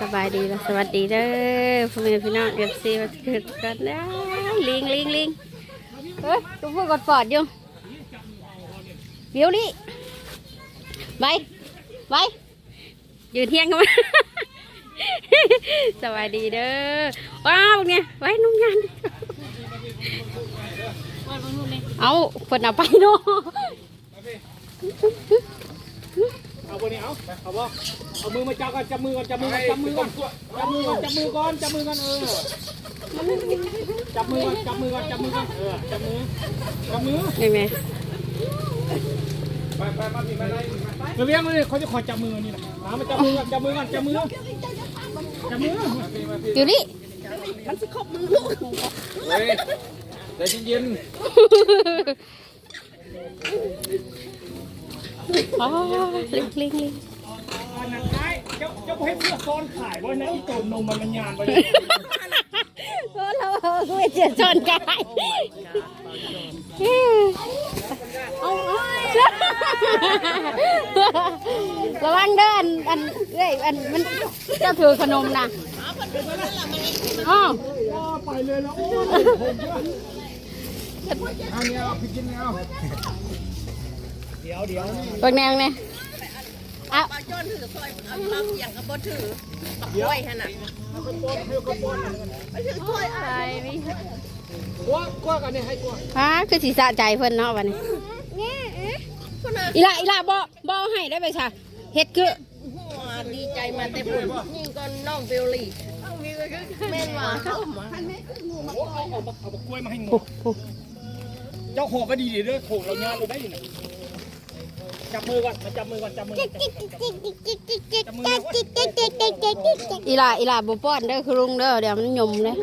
สบายดีแล้วสวัสดีเด้อพ่อแม่พี่น้องเอฟซีมาเกิดกันได้ลิงลิงลิงเฮ้ยตัวพูดกดปอดอยู่เดี๋ยวนี้ไปไปยืนเที่ยงกันมสบายดีเด้อว้าวเนี่ยไว้นุ่งยานเอาคนเอาไปเนาะ เอาบนนี้เอาเอาบ่เอามือมาจับกันจับมือกันจับมือกันจับมือกันจับมือกันจับมือก่อนจับมือกันเออจับมือกันจับมือกันจับมือกันเออจับมือจับมือนี่ไหมไปไปมาพี่มาไล่มาเลี้ยงเลยเขาจะขอจับมือนี่นะมามาจับมือกันจับมือกันจับมือจับมือเดี๋ยวนี้เฮ้ยใจเย็นๆ อ๋อลิงลิงลิงอันนั้นไอ้เจ้าเจ้าให้เพื่อซ้อนขายไว้นะอีโจมนมมันมันยานไปเลยโอ้เราก็ไม่เจอจนกายเอาระวังเด้ออันอันเอ้ยอันมันเจ้าถือขนมนะอ๋อไปเลยแล้วโอ้ยเอาเนี่ยเอาพี่กินเนี่ยเอา เดี๋ยวเดี๋ยวเปิดแนวเนี่ยอะปลาจ้อนถือซอยเอาปลาอย่างกับบ่ถือปักกล้วยฮะน่ะเอากระป๋องให้กระป๋องไม่ถือถ้วยไปนี่กว้างกว้างกันเนี่ยให้กว้างฮะคือสีสะใจเพิ่นเนาะวันนี้คนน่ะอีละอีละบ่บ่ให้ได้ไปค่ะเฮ็ดคือดีใจมาแต่ปุ่นนี่ก็น้องเบลลี่แม่นว่าเข้ามาเอาเอาเอากล้วยมาให้หมปุ๊ดบปุ๊บเจ้าหอกก็ดีดีเด้อโขงเรางานเราได้อยู่นะ จับมือก่อนมาจับมือก่อนจับมือก่อนจับมือก่อนอีละอีละบ่ป้อนเด้อคือลุงเด้อเดี๋ยวมันยมเด้อ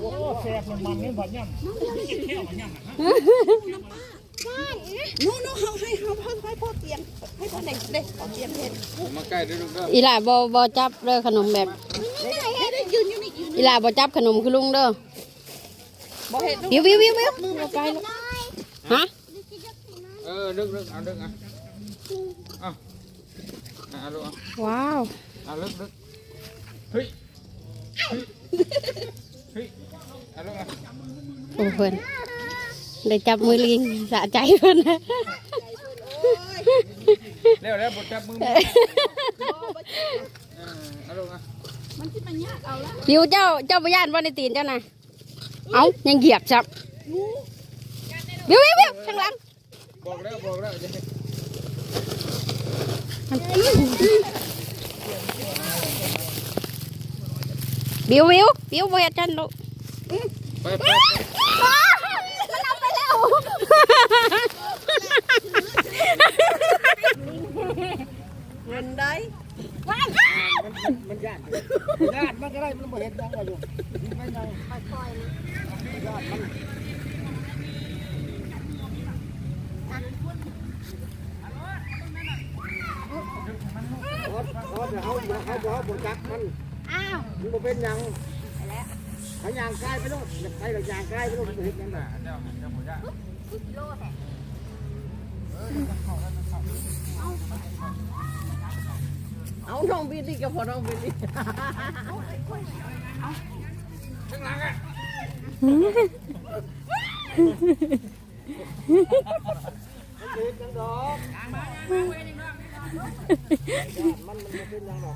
โอ้แซ่บมันมันนี่ยแบบย่ำแค่มันย่ำนะโน้โน้เขาให้เขาให้ให้พ่อเตียงให้พ่อเด็กเด็กขอเตียงเห็นมาใกล้ด้วยลูกเด้ออีหล่าบ่บ่จับเด้อขนมแบบไม่ได้ให้ได้ยืนอยู่นี่ยืนอีหล่าบ่จับขนมคือลุงเด้อบ่เห็นวิววิววิววิวไปลูก ฮะเออลึกลึกเอาลึกอะเอาเอาลูกว้าวเอาลึกลึกเฮ้ยเฮ้ยเฮ้ยเอาลูกอะโอ้เพิ่อนได้จับมือลิงสะใจเพิ่นนะเร็วเร็วบดจับมือมือเอาลูกอะวิวเจ้าเจ้าบ่ย่านบ่ในตีนเจ้าน่ะเอ้ายังเหยียบจับ วิววิววิวข้างหลังบอกแล้วบอกแล้วจะวิววิววิวบ่เฮ็ดจันลูกไปไปมันเอาไปแล้วเงินได้มันยากยากมันก็ได้มันบ่เห็นยังว่าอยู่ไม่ยังค่อยๆยากมัน เขาเขาเดี๋ยวเขาเดี๋ยวเขาบอกบนจักมันอ้าวมันบ่เป็นหยังเขายางกายไปโน่นใครเรายางกายไปโน่นมันเห็นยังไงเอาน้องบิลลี่กับพ่อน้องบิลลี่ข้างหลังอะเห็นยังดอก มันมันเป็นยังดอ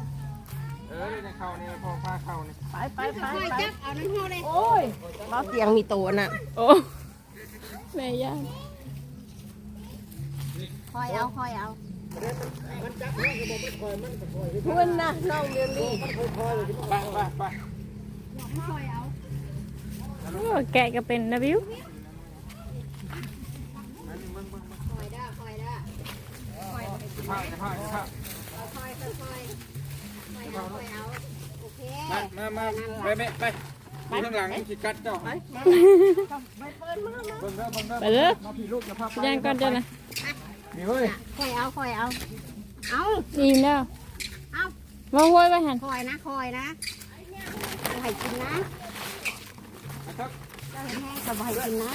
เออในเข่านี่พอพาเข่านี่ไปไปไปไปเอาน้ำห่อเลยโอ้ยเราเตียงมีตัวน่ะโอ้แม่ย่าคอยเอาคอยเอาคุณนะน้องเบลลี่ไปไปไปโอ้แกะก็เป็นนะบิว ผ้าผ้าผ้ามามามาไปไปไปข้างหลังขีดกัดเจ้าไปเบิ่งเด้อเบิ่งเด้อไปเลยมาพี่ลูกอย่าพาไปย่างก่อนเจ้านะนี่เฮ้ยคอยเอาคอยเอาเอาอิ่มแล้วเอามาห้วยไปหันคอยนะคอยนะบ่ให้กินนะครับเจ้าเห็นแห้งก็บ่ให้กินนะ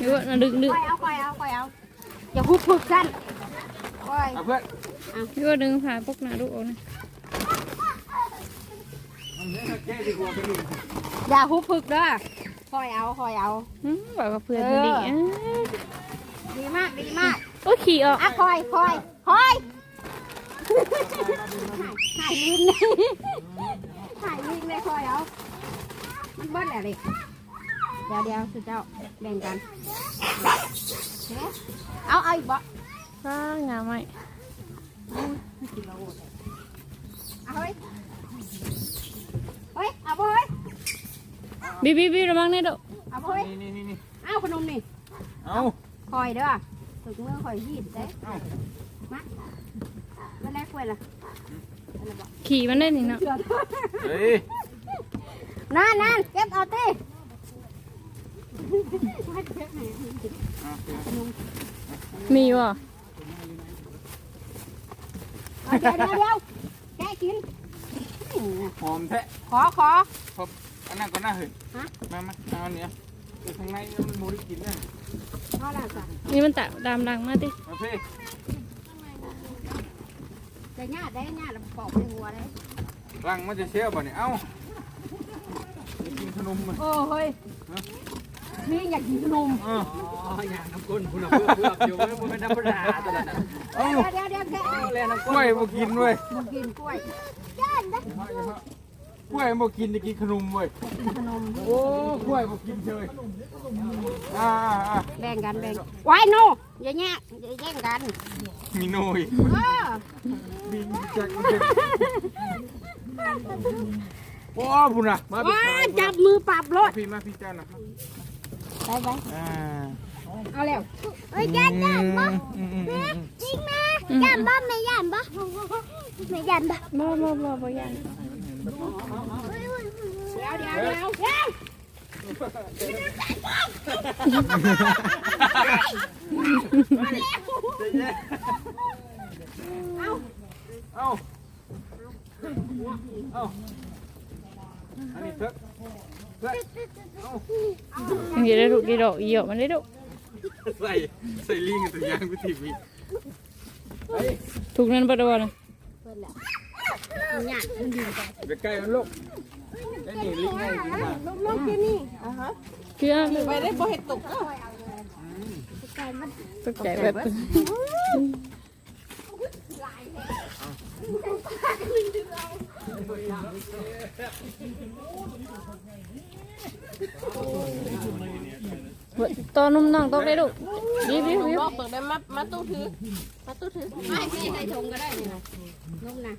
ดูว่าดึงดึงคอยเอาคอยเอาคอยเอาอย่าฮุบพึกสั้นโอ้ยเอาเพื่อนพี่ก็ดึงผ่าพวกหนาดูออกนะแก้ดีกว่าเป็นหนึ่งอย่าฮุบพึกเด้อคอยเอาคอยเอาอืมบอกว่าเพื่อนมันดีอะดีมากดีมากโอ้ขี่ออกอะคอยคอยคอยหายลิ้นเลยหายลิ้นเลยคอยเอามันเบิ้ลแหละดิ เดี๋ยวเดี๋ยวสุดเจ้าแบ่งกันเอาเอาอีกบ่ว้างามไหมเอาเฮ้ยเฮ้ยเอาบ่เฮ้ยบีบีบีระวังเนี่ยดูเอาบ่เฮ้ยนี่นี่นี่เอาขนมนี่เอาคอยเด้อถึงมือคอยหีดเด้เอามาแล้วแรกเว้ยล่ะขี่มันได้นี่เนาะเฮ้ยนั่นนั่นเก็บเอาติ มีวะเอาเดี๋ยวเดี๋ยวเดี๋ยวแกะกิน หอมแท้ขอขออันนั้นก็น่าเห็นฮะ มามาเอาเนี้ยอยู่ข้างในมันมูได้กินนะขอแล้วจ้ะนี่มันตะดามดังมาดิเอาเพ่แต่ญาติได้ญาติปอกในหัวเลย รังมันจะเชี่ยวบ่เนี่ยเอ้าจะกินขนมมันโอ้เฮ้ย มีอยากกินขนมอ๋ออย่างน้ำก้นคุณเพื่อเพื่ออยู่ไม่เป็นธรรมดาตลอดเอ้าเดี๋ยวเดี๋ยวเดี๋ยวแกะแล่น้ำกล้วยบ่กินเว้ยมากินกล้วยกล้วยบ่กินจะกินขนมเว้ยขนมโอ้กล้วยบ่กินเฉยอ่าอ่าอ่าแบ่งกันแบ่งไว้โนอย่าแย่งอย่าแย่งกันมีโนยเออบินจักโอ้พุ่นน่ะมาพี่ว้าจับมือปรับรมาถพี่มาพี่เจ้านะครับ ไปไปอ่าเอาแล้วเอ้ยยันยันบ่จริงนะยันบ่ไม่ยันบ่ไม่ยันบ่บ่บ่บ่บ่ยันเดี๋ยวเดี๋ยวเดี๋ยวเดี๋ยวเอ้าเอ้าอั นนี้เถอะเถอะเอ้ามันจะได้ดูกี่ดอกอีหยอกมันได้ดูใส่ใส่ลิงกับตัวยางไปทีวีถูกนั้นปะตัวนะเนี่ยมันดีไปไปใกล้มันลูกไอ้นี่ลิงไงกินมาลูกที่นี่คือไปได้บ่เห็ดตกตกใจแบบ ตอนนุ่มน้องต้องได้ดูบีบีบีบอกเปิดได้มามาตู้ถือมาตู้ถือไม่พี่ใส่ถุงก็ได้นี่นะลูกนะ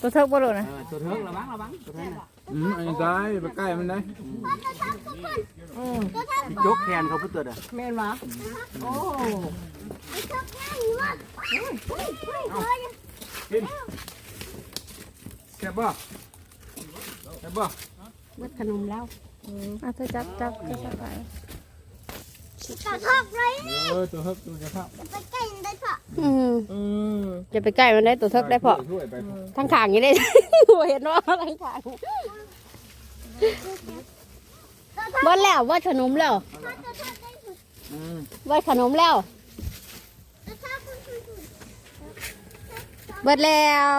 ตัวเท่าบ่โดนะตัวเทิงระวังระวังตัวเทิง อืมอันนี้ได้ไปใกล้มันได้ยกแขนเขาพูดตัวเด้อแม่นวะแซ่บบ่แซ่บบ่เมื่อขนมแล้วอะเธอจับจับจับจับไปเออตัวเฮิบตัวจะเข้าอืมเออจะไปใกล้มันได้ตัวเทิกได้พอช่วยไปทั้งขางอยังได้หัวเห็นว่าทั้งขางเบิดแล้วเบิดขนมแล้วอืมเบิดขนมแล้วเบิดแล้ว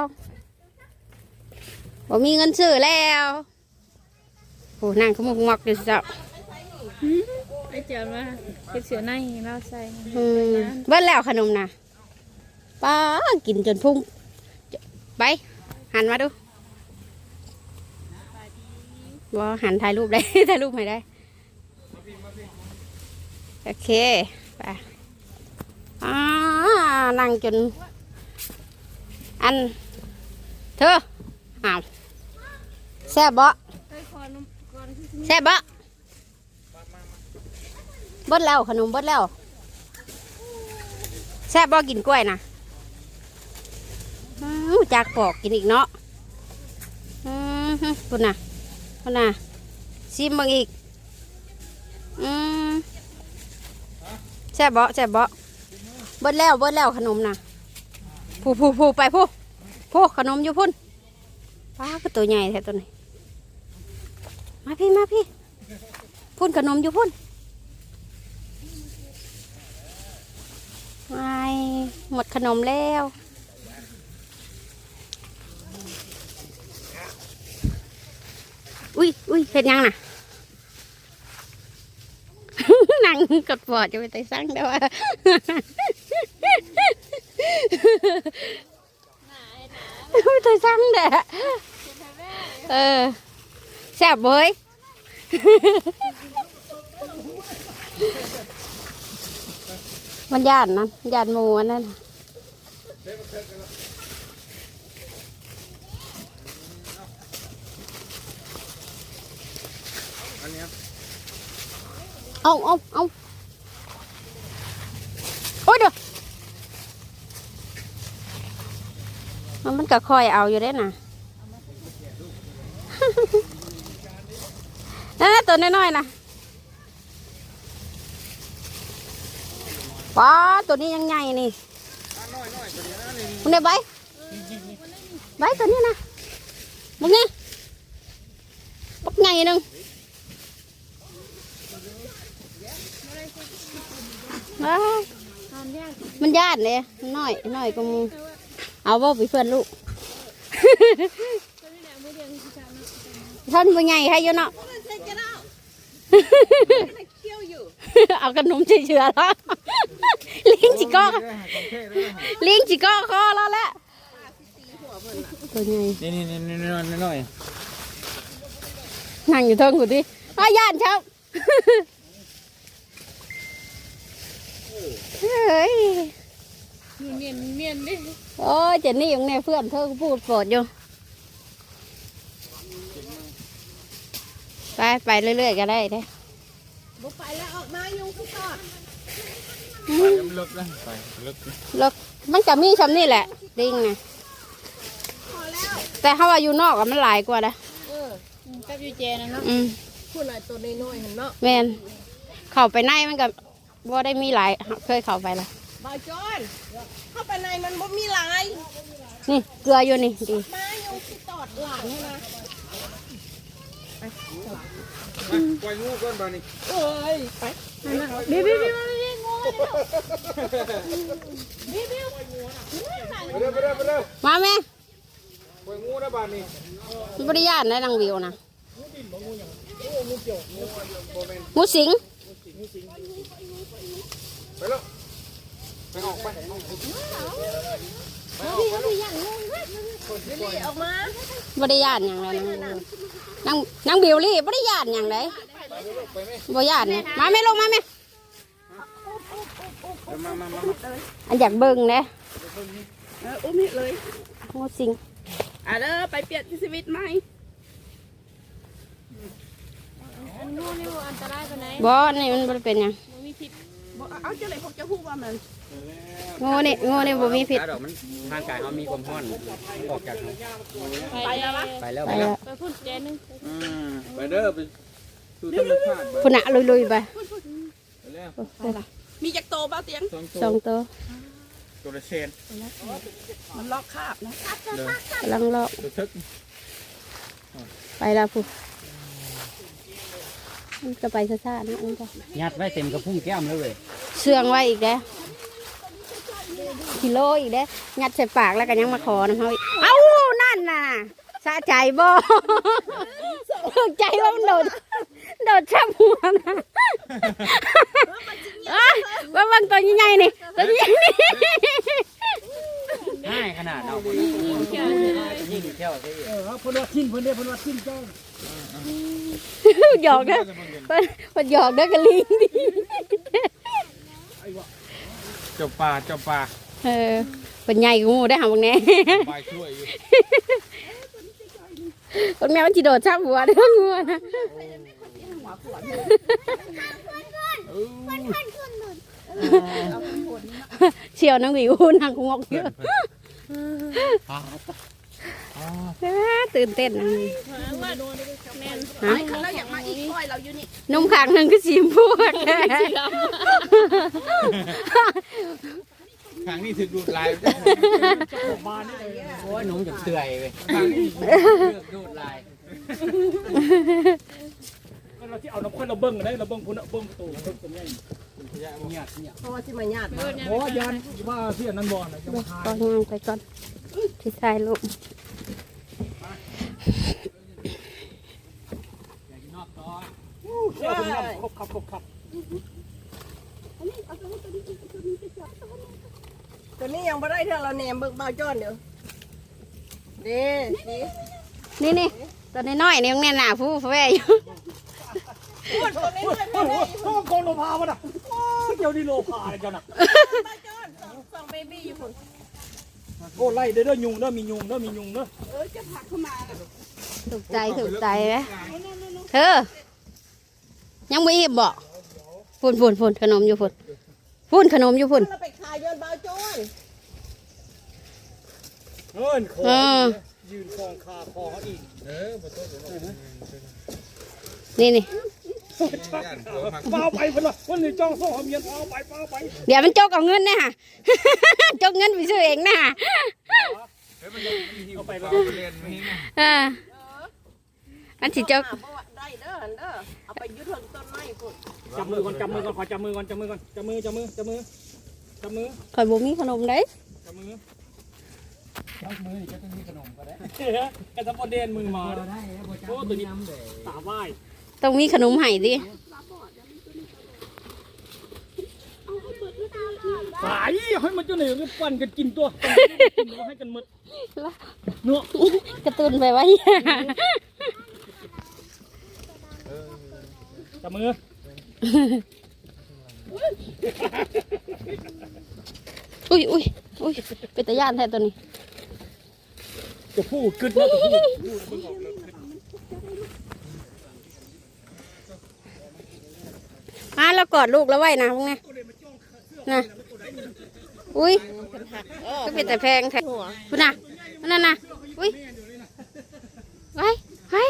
บ่มีเงินซื้อแล้วโอ้นั่งขมุกงอกอยู่เจ้าไอเจียวมาเก็บเสือในเราใส่อืมเบิดแล้วขนมนะป้ากินจนพุ่งไปหันมาดู ว่าหันถ่ายรูปได้ ถ่ายรูปให้ได้ โอเค ไปอ่านั่งจน อัน เธออ้าวแซ่บบ่แซ่บบ่เบิดแล้วขนมเบิดแล้วแซ่บบ่กินกล้วยนะอื้จากปอกกินอีกเนาะอืมฮึปุ่นน่ะ ปุ่นะซิมบังอีก อืมแซ่บบ่แซ่บบ่เบิดแล้วเบิดแล้วขนมนะผู้ผู้ผู้ไปผู้ผู้ขนมอยู่พุ่นป้าก็ตัวใหญ่แท้ตัวนี้ มาพี่มาพี่ พุ่นขนมอยู่พุ่นไอหมดขนมแล้ว อุ้ยอุ้ยเห็นยังน่ะนั่งกดปอดจะไปไต่สั่งได้ว่าไม่ไต่สั่งเด้อเออแซ่บเว้ยมันย่านนะย่านหมูอัน นั่นน่ะเอาเอาเอาโอ้ยเดี๋ยวมันมันก็คอยเอาอยู่ได้น่ะนั่นนะตัวน้อยๆนะป้าตัวนี้ยังใหญ่นี่มึงได้ใบใบตัวนี้นะมึงไงปักใหญ่หนึ่ง อ้าวมันญาติเลยน้อยน้อยก็มูเอาบ่ไปเพื่อนลูกท่านเป็นไงให้เยอะเนาะเอาขนมเฉยๆแล้วลิงจิกอลิงจิกอคอแล้วแหละตัวใหญ่นี่นี่นี่นี่น้อยน้อยนั่งอยู่เทิงกูดิอ้าวย่านครับ เฮ้ยเนียนเนียนดิโอ้ยเจนนี่ยังแน่เพื่อนเธอก็พูดโปรดอยู่ ไปไปเรื่อยๆก็ได้เด้บุกไปแล้วออกมายุงทุกตอดไปลึกนะไปลึกแล้วมันจะมีชำนี่แหละลิงนะแต่ถ้าว่าอยู่นอกอะมันหลายกว่านะเออกับยูเจนะเนาะอืมพูดหน่อยตัวน้อยๆเห็นเนาะแมนเข้าไปในมันก็บ่ ได้มีหลายเคยเข้าไปละบอยจอนเข้าไปในมันบ่มีหลายนี่เกลืออยู่นี่ดีมายุงทุกตอดหลานนี่นะปล่อยงูก่อนบ้านี่เอ้ยไปบีบีบีมาบีงูไปเด้อไปเด้อไปเด้อมาแม่ปล่อยงูนะบ้านนี่มันบริยานได้นางวิวนะหมูสิง ไปแล้วไปออกไปนี่ออกมาบริยานอย่างไรนางวิวนางนางบิวลี่บริยานอย่างไรบริยานเนี่ยมาแม่ลงมาแม่มามามาอันอยากเบิ่งเด้เอออุ้มนี่เลยหมูสิงอะเด้อไปเปลี่ยนชีวิตใหม่งูนี่ว่าอันตรายปานไหนบ่นี่มันบ่ได้เป็นหยังมันมีพิษบอก เอาเจ้าเลยพวกจะพูดว่ามันงูนี่งูนี่บ่มีพิษดอกมันทางกายเขามีความร้อนออกจากเขาไปแล้ววะไปแล้วไปไปแล้วแล้วไปพูดเจนึงไปเด้อไปสู่ธรรมชาติไปพุ่นน่ะลุยๆไปแล้วมีจักโตบ้าเตียง สองสองตัวตัวตัวละเชนมันลอกคราบนะเด้อกำลังเลาะตัวทึกไปแล้วผู้มันจะไปซ่าๆนะมันจะยัดไว้เต็มกระพุ้งแก้มเลยเว้ย เสื่องไว้อีกแล้วกิโลอีกแล้วงัดใส่ปากแล้วก็ยังมาขอน้ำเขาอีกเอ้านั่นน่ะสะใจบ่ถูกใจว่ามันโดดโดดชับหัวนะอะว่าบางตัวใหญ่ๆนี่ตัวใหญ่ๆนี่ง่ายขนาดเอายิ่งเที่ยวสิหยอกนะมันหยอกนะกะลิงดิ เจ้าป่าเจ้าป่าเออเป็นใหญ่กูได้หาบางแน่ไปช่วยอยู่บางแน่มันจีโดดชับหัวเด้องัวนะเชียวนังวิวนังงอกเยอะ ตื่นเต้นนะฮะเราอยากมาอีกค่อยเราอยู่นี่นุ่มขางหนึ่งก็สีชมพูกทางนี้ถึกดูดลายโอ้ยหนุ่มจะเตื่อยเว้ยทางนี้เลือกดูดลายมเราที่เอาน้ำข้นเราเบิ้งกันได้เราเบิ้งพุ่นเบิ้งตัวเบิ้งตัวใหญ่เนี่ยเนี่ยเพราะว่าที่มาญาติมาโอ้ยันว่าเสียนันบอลนะจะมาทายก็ย่างไปก่อนที่ชายลูก เสียคุณน้ำครบครับครบครับตัวนี้ยังไม่ได้เท่าเราแหนมเบิกบาวจ้อนเดี๋ยวเด้สินี่นี่ตัวน้อยๆนี่ยังแน่นหนาผู้ผู้แว่อยู่พูดตัวนี้ด้วยโอ้โหต้องโกนโลพาวะน่ะเกี่ยวดีโลพาเลยเจ้าน่ะบาวจ้อนสองสองเบบี้อยู่คนโอ้ไล่เด้อเด้อยุงเด้อมียุงเด้อมียุงเด้อถูกใจถูกใจไหมเธอ ยังไม่อิ่มบ่ฝุ่นฝุ่นฝุ่นขนมอยู่ฝุ่นฝุ่นขนมอยู่ฝุ่นเราไปขายย้อนบาวจ้อนเอิ้นคอเออยืนคองคาคอเขาอีกนี่นี่เปล่าไปเพิ่นว่าวันนี้จ้องโซ่เขาเมียนเปล่าไปเปล่าไป เดี๋ยวมันจกเอาเงินนะฮะจกเงินไปซื้อเองนะฮะเอาไปแล้วเรียนไม่เห็น อ่าอันสิจกอ่าบ่ว่าได้เด้อเด้อเอาไปยึดถึงต้นไม้พุ่นจับมือก่อนจับมือก่อนขอจับมือก่อนจับมือก่อนจับมือจับมือจับมือจับมือข่อยบ่มีขนมได้จับมือจับมือจะต้องมีขนมก็ได้เฮ้ยแกจะพอเดนมือมาได้แล้วบ่จับโอ้ตัวนี้ตาไหว้ต้องมีขนมให้ดิสายให้มันจะไหนก็ปั่นกันกินตัวกินแล้วให้กันหมดเนาะกระตุ้นไปไว้ จับมือ อุ้ยอุ้ยอุ้ยเป็นตะย่านแท้ตัวนี้จะพูดกึดนะจะพูดพูดมึงออกเลยมาแล้วกอดลูกแล้วไว้นะพวกนี้นะอุ้ยเออก็เป็นแต่แพงแท้หัวคุณน่ะนั่นน่ะอุ้ยไว้ไว้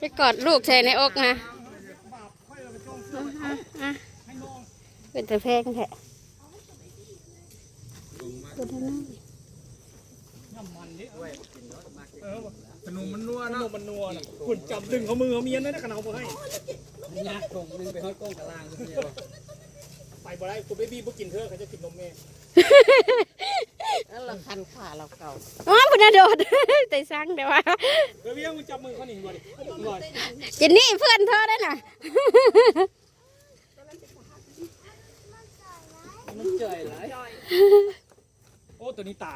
จะกอดลูกใส่ในอกนะอะอะ เป็นแต่แพงแท้ตัวนั้นน่ะขนมมันนัวขนเนาะมมันนัวนะคุณจับดึงเขามือเขาเมียนนะขนาดเขาให้ยากตรงนึงไปฮอดกล้องกลางก็เนี่ยไปบ่ได้คุณเบบี้บ่กินเถอะเขาจะกินนมแม่นั่นเราคันขาเราเก่าอ๋อพุ่นน่ะโดดแต่สั่งเดี๋ยวว่าเบบี้มึงจับมือเขาหนิบ่ดิบ่ดิเจนนี่เพื่อนเธอได้น่ะ มันเจยหลายโอ้ตัวนี้ตา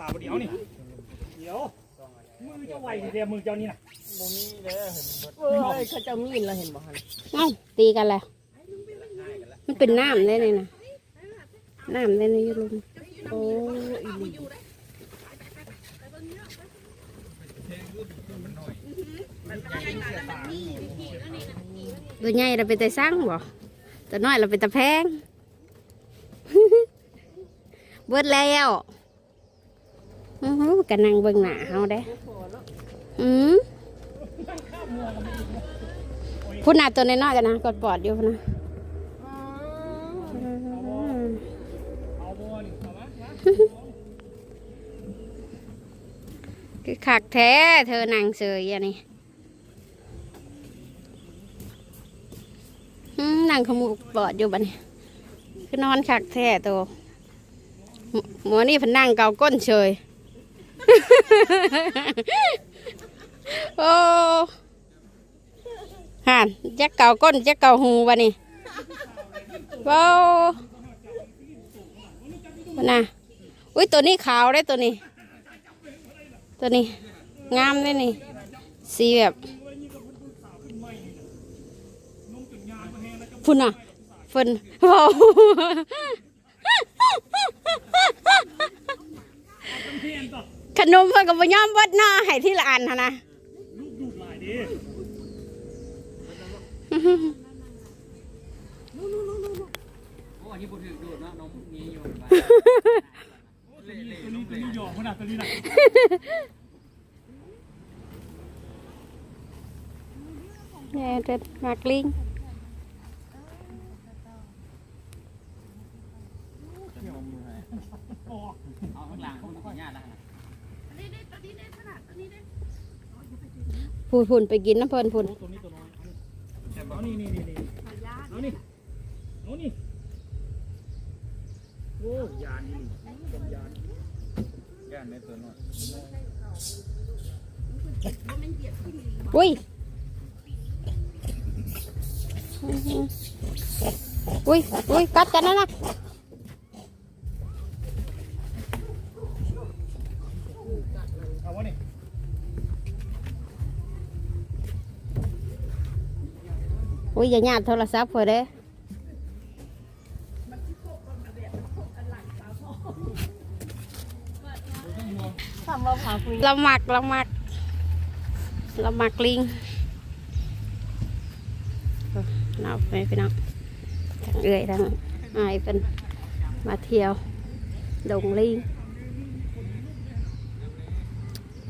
ตาบ่เดียวนี่เดี๋ยวมือจะไหวสิเดียวมือเจ้านี่น่ะบ่มีเด้อเอ้ยเขาจะมีดเราเห็นบ่ฮันเอ้าตีกันแล้วมันเป็นน้ำได้เลยนะน้ำได้ในยุลุมโอ้อีหลีตัวใหญ่เราเป็นแต่สร้างบ่ตัวน้อยเราเป็นแต่แพง เบิดแล้วอื้อหือกันนั่งเบิ่งหน้าเฮาได้ อืมพูดหน้าตัวน้อยๆกันนะกดปอดอยู่พุ่นนะอือาบ่นี่เอามาคือคักแท้เธอนั่งเสยอันนี้นั่งขมูกปอดอยู่บัดนี้คือนอนคักแท้ตัว หมหมอนี่พนั่งเกาก้นเฉย โอ้ห่านจักเกาก้นจักเกาหูวะนี่ว้าวน่ะอุ้ยตัวนี้ขาวได้ตัวนี้ ตัวนี้ งามเลยนี่ สีแบบพุ่นอะฝุ่นว้าว ขนมเพิ่นก็บ่ยอมเบิดหน้าให้ที่ละอันหั่นนะลูกดูดหลายดิโอ้อันนี้บ่ถึกดูดเนาะน้องมีอยู่ไปตัวนี้ตัวนี้ตัวนี้หยอกขนาดตัวนี้น่ะแย่เด็ดมากลิง เอาข้างหลังมันสิยากแล้วนะพูนพูนไปกินน้ำเพิ่นพูนตัวนี้ตัวน้อยนี่เอานี่โอ้ยานนี่ยานยานในตัวน้อยอุ้ยอุ้ยอุ้ยกัดกันนะนะ เอาวะนี่ อุ้ยอย่าหยาดโทรศัพท์เพื่อเด้อทำเราผาคุยเราหมักเราหมักเราหมักลิงเอาไปพี่น้องทางเอื่อยทางอายเป็นมาเที่ยวดงลิง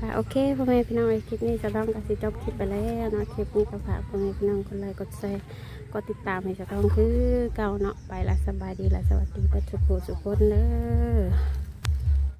ค่ะโอเคพ่อแม่พี่น้องคลิปนี้จะต้องกับสิจบคลิปไปแล้วเนาะคลิปนี้ก็ฝากพ่อแม่พี่น้องกดไลค์กดแชร์กดติดตามให้จะต้องคือเก่าเนาะไปละสบายดีละสวัสดีปัจจุบันสุขคนเด้อ